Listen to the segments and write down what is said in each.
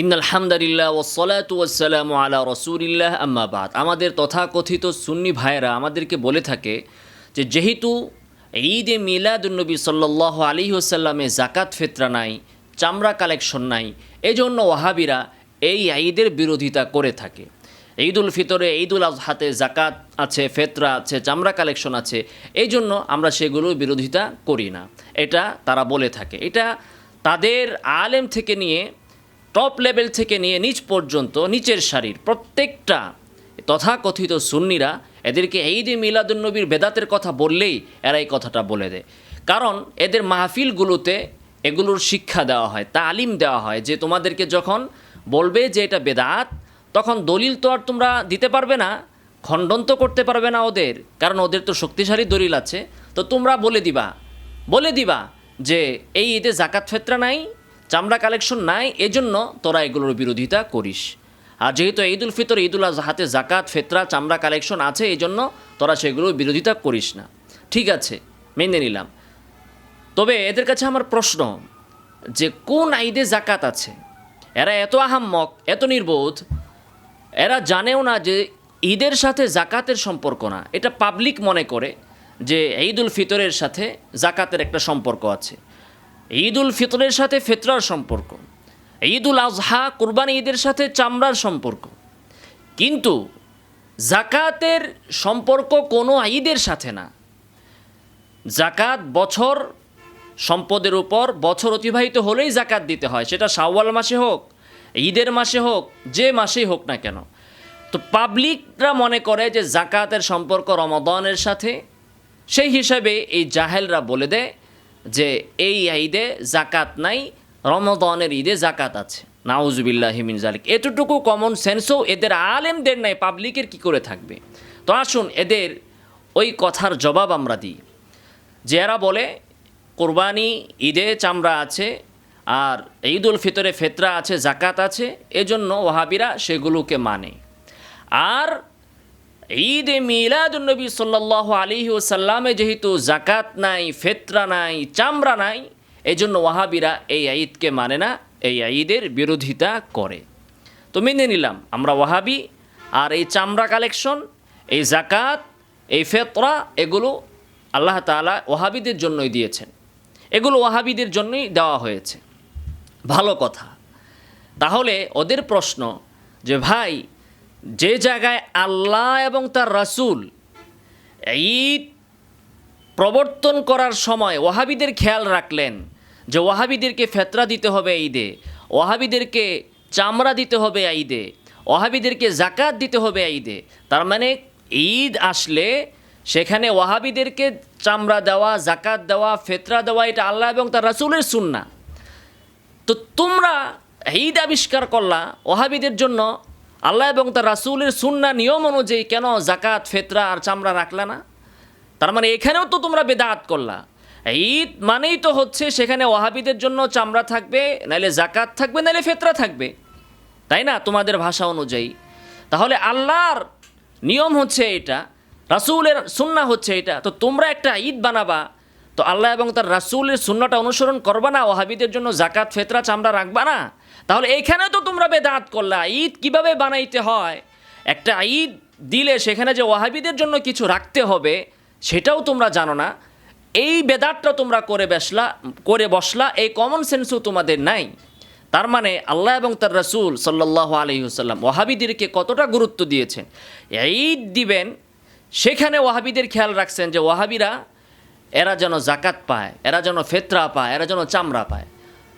ইন্নাল হামদালিল্লাহ ওসলাতু রসুলিল্লাহ আম্মাবাদ আমাদের তথাকথিত সুন্নি ভাইয়েরা আমাদেরকে বলে থাকে যে, যেহেতু ঈদে মিলাদুন্নবী সাল্লাহ আলী ওসাল্লামে জাকাত ফেতরা নাই, চামড়া কালেকশন নাই, এজন্য ওয়াহাবিরা এই ঈদের বিরোধিতা করে থাকে। ঈদ উল ফিতরে ঈদ উল আজহাতে জাকাত আছে, ফেতরা আছে, চামড়া কালেকশন আছে এই জন্য আমরা সেগুলোর বিরোধিতা করি না। এটা তারা বলে থাকে। এটা তাদের আলেম থেকে নিয়ে টপ লেভেল থেকে নিয়ে নিচ পর্যন্ত নিচের সারির প্রত্যেকটা তথাকথিত সুন্নিরা এদেরকে ঈদে মিলাদুন্নবীর বেদাতের কথা বললেই এরা এই কথাটা বলে দেয়। কারণ এদের মাহফিলগুলোতে এগুলোর শিক্ষা দেওয়া হয়, তালিম দেওয়া হয় যে তোমাদেরকে যখন বলবে যে এটা বেদাত, তখন দলিল তো আর তোমরা দিতে পারবে না, খণ্ডন তো করতে পারবে না ওদের, কারণ ওদের তো শক্তিশালী দলিল আছে। তো তোমরা বলে দিবা বলে দিবা যে এই ঈদে জাকাত ফেতরা নাই চামড়া কালেকশন নাই, এজন্য তোরা এগুলোর বিরোধিতা করিস। আর যেহেতু ঈদ উল ফিতর ঈদ উল আজহাতে জাকাত ফেতরা, চামড়া কালেকশন আছে এই জন্য তোরা সেগুলোর বিরোধিতা করিস না। ঠিক আছে, মেনে নিলাম। তবে এদের কাছে আমার প্রশ্ন, যে কোন ঈদে জাকাত আছে? এরা এত আহাম্মক, এত নির্বোধ, এরা জানেও না যে ঈদের সাথে জাকাতের সম্পর্ক না। এটা পাবলিক মনে করে যে ঈদ উল ফিতরের সাথে জাকাতের একটা সম্পর্ক আছে। ঈদ উল ফিতরের সাথে ফেতরার সম্পর্ক ঈদ উল আজহা কুরবানি ঈদের সাথে চামড়ার সম্পর্ক। কিন্তু জাকাতের সম্পর্ক কোনো ঈদের সাথে না। জাকাত বছর সম্পদের উপর বছর অতিবাহিত হলেই জাকাত দিতে হয়, সেটা শাওয়াল মাসে হোক, ঈদের মাসে হোক, যে মাসেই হোক না কেন। তো পাবলিকরা মনে করে যে জাকাতের সম্পর্ক রমাদানের সাথে, সেই হিসাবে এই জাহেলরা বলে দেয় যে এই ঈদে জাকাত নাই রমদনের ঈদে জাকাত আছে। নাউজুবিল্লাহ হিমিন জালিক এতটুকু কমন সেন্সও এদের আলেমদের নাই পাবলিকের কি করে থাকবে? তো আসুন এদের ওই কথার জবাব আমরা দিই। যে এরা বলে, কোরবানি ঈদে চামড়া আছে আর ঈদ উল ফিতরে ফেতরা আছে জাকাত আছে। এজন্য ওহাবিরা সেগুলোকে মানে। আর ঈদ এ মিলাদুলনবী সাল্লাহ আলী ওসাল্লামে যেহেতু জাকাত নাই, ফেতরা নাই, চামড়া নাই, এজন্য ওয়াহাবিরা এই ঈদকে মানে না, এই ঈদের বিরোধিতা করে। তো মেনে নিলাম, আমরা ওয়াহাবি, আর এই চামড়া কালেকশন, এই জাকাত এই ফেতরা, এগুলো আল্লাহ তাআলা ওয়াহাবিদের জন্যই দিয়েছেন। এগুলো ওয়াহাবিদের জন্যই দেওয়া হয়েছে। ভালো কথা। তাহলে ওদের প্রশ্ন যে, ভাই যে জায়গায় আল্লাহ এবং তার রাসূল ঈদ প্রবর্তন করার সময় ওয়াহাবিদের খেয়াল রাখলেন যে ওয়াহাবিদেরকে ফেতরা দিতে হবে ঈদে, ওয়াহাবিদেরকে চামড়া দিতে হবে ঈদে, ওয়াহাবিদেরকে জাকাত দিতে হবে ঈদে। তার মানে ঈদ আসলে সেখানে ওয়াহাবিদেরকে চামড়া দেওয়া জাকাত দেওয়া, ফেতরা দেওয়া, এটা আল্লাহ এবং তার রাসূলের সুন্না তো তোমরা ঈদ আবিষ্কার করলা ওহাবিদের জন্য আল্লাহ এবং তার রাসূলের সুন্না নিয়ম অনুযায়ী কেন জাকাত ফেতরা আর চামড়া রাখলা না? তার মানে এখানেও তো তোমরা বেদাত করলা। ঈদ মানেই তো হচ্ছে সেখানে ওহাবিদের জন্য চামড়া থাকবে, নাইলে জাকাত থাকবে, নাইলে ফেতরা থাকবে। তাই না? তোমাদের ভাষা অনুযায়ী। তাহলে আল্লাহর নিয়ম হচ্ছে এটা, রাসূলের সুন্না হচ্ছে এটা। তো তোমরা একটা ঈদ বানাবা তো আল্লাহ এবং তার রাসূলের শূন্যটা অনুসরণ করবা না ওহাবিদের জন্য জাকাত ফেতরা, চামড়া রাখবা না। তাহলে এখানে তো তোমরা বেদাত করলা। ঈদ কীভাবে বানাইতে হয়? একটা ঈদ দিলে সেখানে যে ওয়াহাবিদের জন্য কিছু রাখতে হবে, সেটাও তোমরা জানো না। এই বেদাতটা তোমরা করে বসলা করে বসলা, এই কমন সেন্সও তোমাদের নাই। তার মানে আল্লাহ এবং তার রাসূল সাল্লাহ আলহিহসাল্লাম ওয়াহাবিদেরকে কতটা গুরুত্ব দিয়েছেন? ঈদ দিবেন, সেখানে ওয়াহাবিদের খেয়াল রাখছেন যে ওয়াহাবিরা এরা যেন জাকাত পায়, এরা যেন ফেতরা পায়, এরা যেন চামড়া পায়।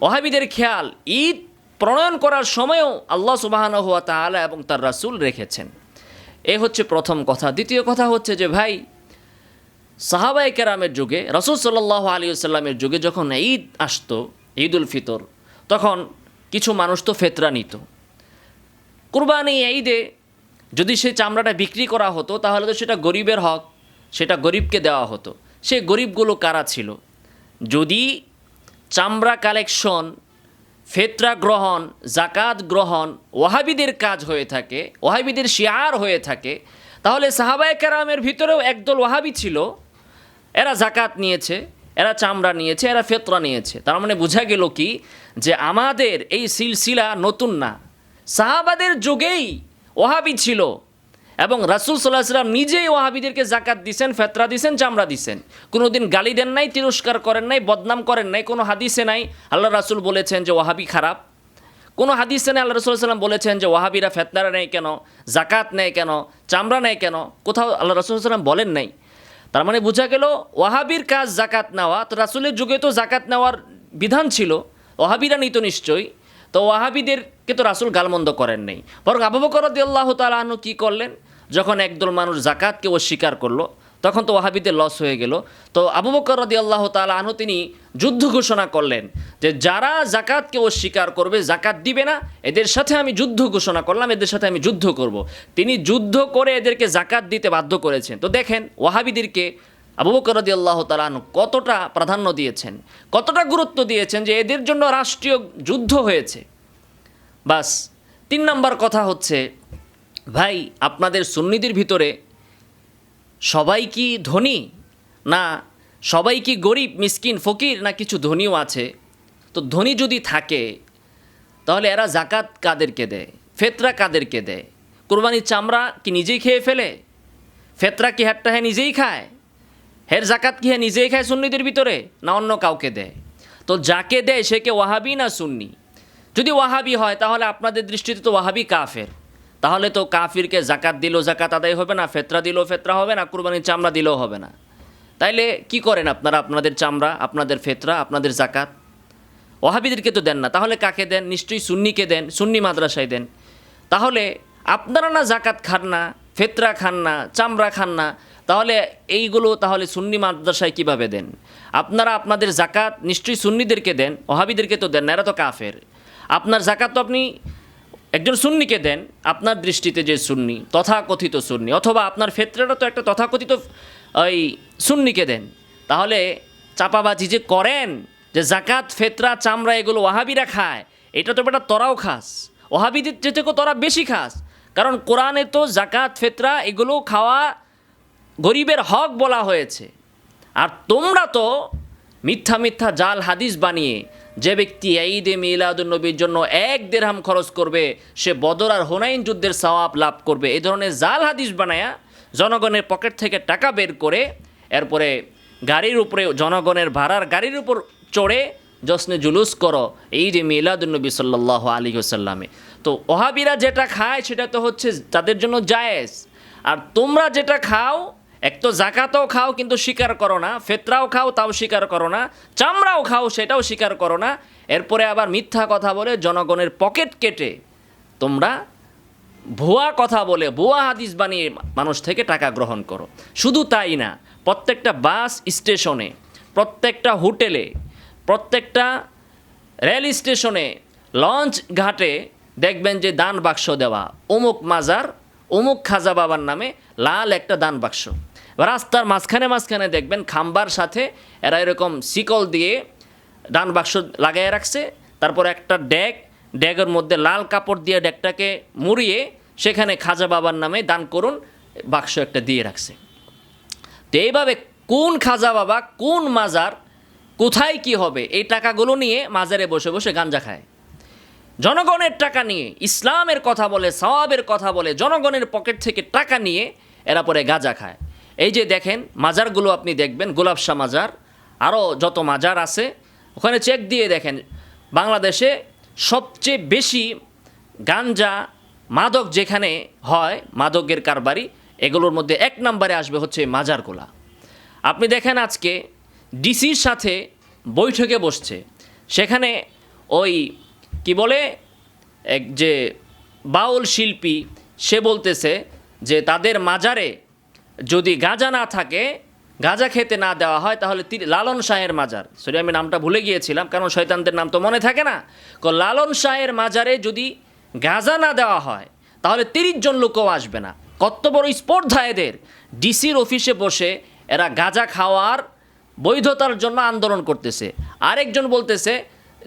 ওহাবিদের খেয়াল, ঈদ প্রণয়ন করার সময়ও আল্লাহ সুবাহান হুয়া তাআলা এবং তার রাসূল রেখেছেন। এ হচ্ছে প্রথম কথা। দ্বিতীয় কথা হচ্ছে যে, ভাই সাহাবাই কেরামের যুগে, রসুল সাল্লাহ আলী সাল্লামের যুগে যখন ঈদ আসতো ঈদ উল ফিতর, তখন কিছু মানুষ তো ফেতরা নিত। কুরবানি ঈদে যদি সেই চামড়াটা বিক্রি করা হতো, তাহলে তো সেটা গরিবের হক, সেটা গরিবকে দেওয়া হতো। সেই গরিবগুলো কারা ছিল? যদি চামড়া কালেকশন, ফেতরা গ্রহণ জাকাত গ্রহণ ওয়াহাবিদের কাজ হয়ে থাকে, ওয়াহাবিদের শিয়ার হয়ে থাকে, তাহলে সাহাবায় কেরামের ভিতরেও একদল ওয়াহাবি ছিল। এরা জাকাত নিয়েছে, এরা চামড়া নিয়েছে, এরা ফেতরা নিয়েছে। তার মানে বোঝা গেল কি? যে আমাদের এই সিলসিলা নতুন না। সাহাবাদের যুগেই ওহাবি ছিল। এবং রাসুল সাল্লাহ সাল্লাম নিজেই ওহাবিদেরকে জাকাত দিছেন, ফেতরা দিছেন, চামড়া দিছেন। কোনোদিন গালি দেন নাই, তিরস্কার করেন নাই, বদনাম করেন নাই, কোনো হাদিসে নাই। আল্লাহ রাসুল বলেছেন যে ওহাবি খারাপ। কোনো হাদিসে নেই আল্লাহ রসুল সাল্লাম বলেছেন যে ওয়াহাবিরা ফেতনারা নেয় কেন জাকাত নেয় কেন, চামড়া নেয় কেন, কোথাও আল্লাহ রসুল সাল্লাম বলেন নাই। তার মানে বোঝা গেল, ওয়াহাবির কাজ জাকাত নেওয়া, তো রাসুলের যুগে তো জাকাত নেওয়ার বিধান ছিল ওহাবিরা নিত নিশ্চয়ই। তো ওয়াহাবিদেরকে তো রাসুল গালমন্দ করেন নাই। বরং আবু বকর আল্লাহ তালাহনু কী করলেন? যখন একদল মানুষ জাকাতকে অস্বীকার করল, তখন তো ওয়াহাবিদের লস হয়ে গেল। তো আবু বকর রদি আল্লাহ তালাহনু তিনি যুদ্ধ ঘোষণা করলেন যে, যারা জাকাতকে অস্বীকার করবে জাকাত দিবে না, এদের সাথে আমি যুদ্ধ ঘোষণা করলাম, এদের সাথে আমি যুদ্ধ করব। তিনি যুদ্ধ করে এদেরকে জাকাত দিতে বাধ্য করেছেন। তো দেখেন, ওয়াহাবিদেরকে আবু বকর রদি আল্লাহ তালাহনু কতটা প্রাধান্য দিয়েছেন, কতটা গুরুত্ব দিয়েছেন যে এদের জন্য রাষ্ট্রীয় যুদ্ধ হয়েছে। বাস, তিন নম্বর কথা হচ্ছে, ভাই, আপনাদের সুন্নিদের ভিতরে সবাই কি ধনী না সবাই কি গরিব, মিসকিন, ফকির না কিছু ধনীও আছে? তো ধনী যদি থাকে, তাহলে এরা জাকাত কাদেরকে দেয়, ফেতরা কাদেরকে দেয়? কোরবানির চামড়া কি নিজেই খেয়ে ফেলে? ফেতরা কি হ্যাটটা হ্যাঁ নিজেই খায়? হের জাকাত কি হ্যাঁ নিজেই খায় সুন্নিদের ভিতরে, না অন্য কাউকে দেয়? তো যাকে দেয় সে কে ওয়াহাবি না সুন্নি? যদি ওয়াহাবি হয়, তাহলে আপনাদের দৃষ্টিতে তো ওয়াহাবি কাফের। তাহলে তো কাফিরকে জাকাত দিলেও জাকাত আদায় হবে না, ফেতরা দিলেও ফেতরা হবে না, কুরবানির চামড়া দিলেও হবে না। তাইলে কি করেন আপনারা আপনাদের চামড়া, আপনাদের ফেতরা, আপনাদের জাকাত? ওহাবিদেরকে তো দেন না, তাহলে কাকে দেন? নিশ্চয়ই সুন্নিকে দেন, সুন্নি মাদ্রাসায় দেন। তাহলে আপনারা না জাকাত খান না, ফেতরা খান না, চামড়া খান না তাহলে এইগুলো তাহলে সুন্নি মাদ্রাসায় কীভাবে দেন? আপনারা আপনাদের জাকাত নিশ্চয়ই সুন্নিদেরকে দেন, ওহাবিদেরকে তো দেন না, এরা তো কাফের। আপনার জাকাত তো আপনি একজন সুন্নিকে দেন, আপনার দৃষ্টিতে যে সুন্নি, তথাকথিত সুন্নি, অথবা আপনার ফেতরাটা তো একটা তথাকথিত, ওই সুন্নিকে দেন। তাহলে চাপাবাজি যে করেন, যে জাকাত ফেতরা, চামড়া এগুলো ওয়াহাবিরা খায়, এটা তো বেটা তরাও খাস। ওহাবিদের যে থেকে তোরা বেশি খাস। কারণ কোরআনে তো জাকাত ফেতরা এগুলো খাওয়া গরিবের হক বলা হয়েছে। আর তোমরা তো মিথ্যা মিথ্যা জাল হাদিস বানিয়ে যে ব্যক্তি ঈদে মিলাদুন্নবীর জন্য এক দেড়হাম খরচ করবে, সে বদর আর হোনাইন যুদ্ধের সওয়াব লাভ করবে। এই ধরনের জাল হাদিস বানায়া জনগণের পকেট থেকে টাকা বের করে, এরপরে গাড়ির উপরে, জনগণের ভাড়ার গাড়ির উপর চড়ে জশ্নে জুলুস করো এই যে মিলাদুন্নবী সাল্লাহ আলী সাল্লামে তো ওহাবিরা যেটা খায় সেটা তো হচ্ছে তাদের জন্য জায়েজ। আর তোমরা যেটা খাও এক তো জাকাতও খাও কিন্তু স্বীকার করো না, ফেতরাও খাও তাও স্বীকার করো না, চামড়াও খাও সেটাও স্বীকার করো না। এরপরে আবার মিথ্যা কথা বলে জনগণের পকেট কেটে তোমরা ভুয়া কথা বলে, ভুয়া হাদিস বানিয়ে মানুষ থেকে টাকা গ্রহণ করো। শুধু তাই না, প্রত্যেকটা বাস স্টেশনে, প্রত্যেকটা হোটেলে, প্রত্যেকটা রেল স্টেশনে, লঞ্চ ঘাটে দেখবেন যে দান বাক্স দেওয়া। অমুক মাজার, অমুক খাজা বাবার নামে লাল একটা দান বাক্স। রাস্তার মাঝখানে মাঝখানে দেখবেন খাম্বার সাথে এরা এরকম শিকল দিয়ে ডান বাক্স লাগাই রাখছে, তারপর একটা ড্যাগ ড্যাগের মধ্যে লাল কাপড় দিয়ে ড্যাগটাকে মুড়িয়ে সেখানে খাজা বাবার নামে দান করুন, বাক্স একটা দিয়ে রাখছে। তো এইভাবে কোন খাজা বাবা, কোন মাজার, কোথায় কি হবে, এই টাকাগুলো নিয়ে মাজারে বসে বসে গাঞ্জা খায়। জনগণের টাকা নিয়ে, ইসলামের কথা বলে, সওয়াবের কথা বলে, জনগণের পকেট থেকে টাকা নিয়ে এরা পরে গাঁজা খায়। এই যে দেখেন, মাজারগুলো আপনি দেখবেন গোলাপশাহ মাজার আরও যত মাজার আছে, ওখানে চেক দিয়ে দেখেন, বাংলাদেশে সবচেয়ে বেশি গাঞ্জা, মাদক যেখানে হয়, মাদকের কারবারি, এগুলোর মধ্যে এক নম্বরে আসবে হচ্ছে মাজারগুলা। আপনি দেখেন আজকে ডিসির সাথে বৈঠকে বসছে। সেখানে ওই কি বলে, এক যে বাউল শিল্পী, সে বলতেছে যে তাদের মাজারে যদি গাঁজা না থাকে, গাঁজা খেতে না দেওয়া হয়, তাহলে লালন শাহের মাজার। সরি, আমি নামটা ভুলে গিয়েছিলাম, কারণ শয়তানদের নাম তো মনে থাকে না। লালন শাহের মাজারে যদি গাঁজা না দেওয়া হয়, তাহলে তিরিশ জন লোকও আসবে না। কত বড় স্পর্ধা এদের। ডিসির অফিসে বসে এরা গাঁজা খাওয়ার বৈধতার জন্য আন্দোলন করতেছে। আরেকজন বলতেছে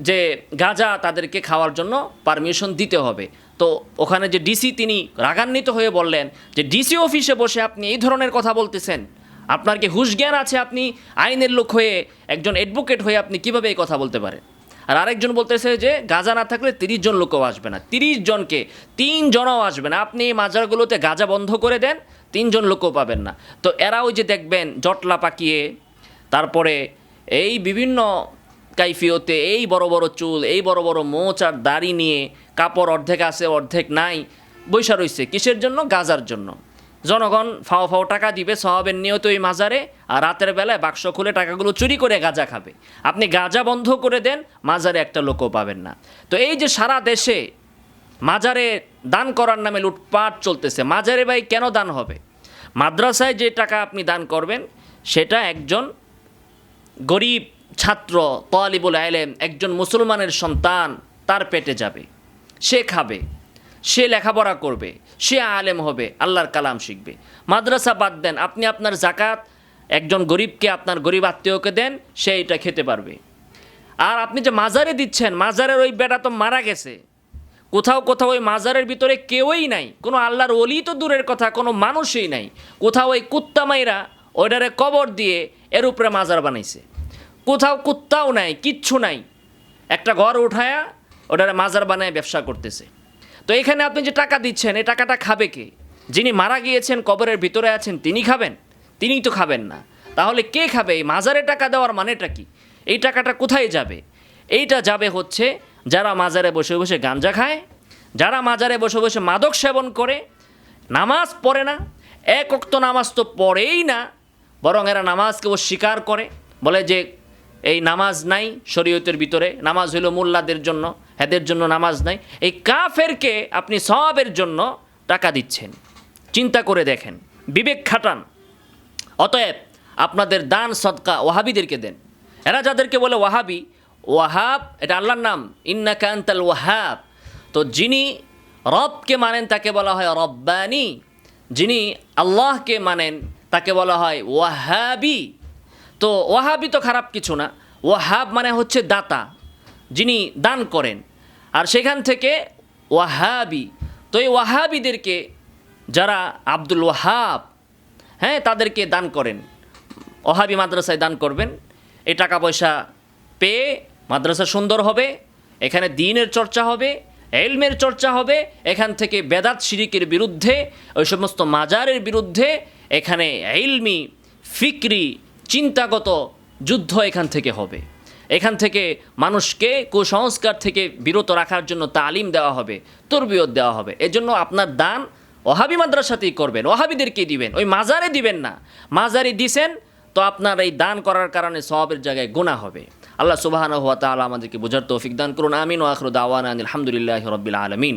যে গাঁজা তাদেরকে খাওয়ার জন্য পারমিশন দিতে হবে। তো ওখানে যে ডিসি তিনি রাগান্বিত হয়ে বললেন যে ডিসি অফিসে বসে আপনি এই ধরনের কথা বলতেছেন। আপনার কি হুশ জ্ঞান আছে আপনি আইনের লোক হয়ে একজন অ্যাডভোকেট হয়ে আপনি কীভাবে এই কথা বলতে পারেন? আর আরেকজন বলতেছে যে, গাজা না থাকলে তিরিশ জন লোকও আসবে না। তিরিশ জনকে, তিন জনও আসবে না। আপনি এই মাজারগুলোতে গাজা বন্ধ করে দেন তিনজন লোকও পাবেন না। তো এরা ওই যে দেখবেন জটলা পাকিয়ে, তারপরে এই বিভিন্ন কাইফিওতে এই বড় বড় চুল, এই বড় বড় মোচ আর দাড়ি নিয়ে কাপড় অর্ধেক আছে, অর্ধেক নাই, বৈশা রইছে। কিসের জন্য? গাজার জন্য। জনগণ ফাও ফাও টাকা দিবে সহাবের নিয়ত ওই মাজারে আর রাতের বেলায় বাক্স খুলে টাকাগুলো চুরি করে গাজা খাবে। আপনি গাজা বন্ধ করে দেন, মাজারে একটা লোকও পাবেন না। তো এই যে সারা দেশে মাজারে দান করার নামে লুটপাট চলতেছে, মাজারে ভাই কেন দান হবে? মাদ্রাসায় যে টাকা আপনি দান করবেন, সেটা একজন গরিব ছাত্র, তালিবুল আলেম একজন মুসলমানের সন্তান তার পেটে যাবে। সে খাবে, সে লেখাপড়া করবে, সে আলেম হবে, আল্লাহর কালাম শিখবে। মাদ্রাসা বাদ দেন, আপনি আপনার জাকাত একজন গরিবকে আপনার গরিব আত্মীয়কে দেন, সে এটা খেতে পারবে। আর আপনি যে মাজারে দিচ্ছেন, মাজারের ওই বেটা তো মারা গেছে। কোথাও কোথাও ওই মাজারের ভিতরে কেউই নাই, কোনো আল্লাহর অলি তো দূরের কথা, কোনো মানুষই নাই। কোথাও ওই কুত্তামাইরা ওইটারে কবর দিয়ে এর উপরে মাজার বানাইছে। কোথাও কুত্তাও নাই, কিচ্ছু নাই। একটা ঘর উঠায়া ওটারে মাজার বানায় ব্যবসা করতেছে। তো এখানে আপনি যে টাকা দিচ্ছেন এই টাকাটা খাবে কে? যিনি মারা গিয়েছেন, কবরের ভিতরে আছেন, তিনি খাবেন? তিনিই তো খাবেন না। তাহলে কে খাবে? এই মাজারে টাকা দেওয়ার মানেটা কি? এই টাকাটা কোথায় যাবে? এইটা যাবে হচ্ছে যারা মাজারে বসে বসে গাঞ্জা খায়, যারা মাজারে বসে বসে মাদক সেবন করে, নামাজ পড়ে না, এক অক্ত নামাজ তো পড়েই না, বরং এরা নামাজকে অস্বীকার করে, বলে যে এই নামাজ নাই শরীয়তের ভিতরে, নামাজ হইল মোল্লাদের জন্য এদের জন্য নামাজ নাই। এই কাফেরকে আপনি সবের জন্য টাকা দিচ্ছেন, চিন্তা করে দেখেন, বিবেক খাটান। অতএব আপনাদের দান, সদকা ওয়াহাবিদেরকে দেন। এরা যাদেরকে বলে ওয়াহাবি, ওয়াহাব, এটা আল্লাহর নাম ইন্না কান্তাল ওয়াহাব। তো যিনি রবকে মানেন তাকে বলা হয় রব্বানি, যিনি আল্লাহকে মানেন তাকে বলা হয় ওয়াহাবি। তো ওয়াহাবি তো খারাপ কিছু না। ওয়াহাব মানে হচ্ছে দাতা, যিনি দান করেন। আর সেখান থেকে ওয়াহাবি, তো এই ওয়াহাবিদেরকে যারা আব্দুল ওয়াহাব হ্যাঁ তাদেরকে দান করেন। ওহাবি মাদ্রাসায় দান করবেন। এই টাকা পয়সা পেয়ে মাদ্রাসা সুন্দর হবে, এখানে দিনের চর্চা হবে, এলমের চর্চা হবে, এখান থেকে বেদাত শিরিকের বিরুদ্ধে, ওই সমস্ত মাজারের বিরুদ্ধে, এখানে এলমি, ফিকরি চিন্তাগত যুদ্ধ এখান থেকে হবে। এখান থেকে মানুষকে কুসংস্কার থেকে বিরত রাখার জন্য তালিম দেওয়া হবে, তরবিয়ত দেওয়া হবে। এজন্য আপনার দান ওহাবি মাদ্রাসাতেই করবেন। ওহাবিদেরকে দিবেন, ওই মাজারে দিবেন না। মাজারে দিছেন, তো আপনার এই দান করার কারণে সবের জায়গায় গুণা হবে। আল্লাহ সুবাহান হাত আমাদেরকে বোঝার তৌফিক দান করুন। আমিন ও আখরুদ আওয়ান আলহামদুলিল্লাহ রবিল আলমিন।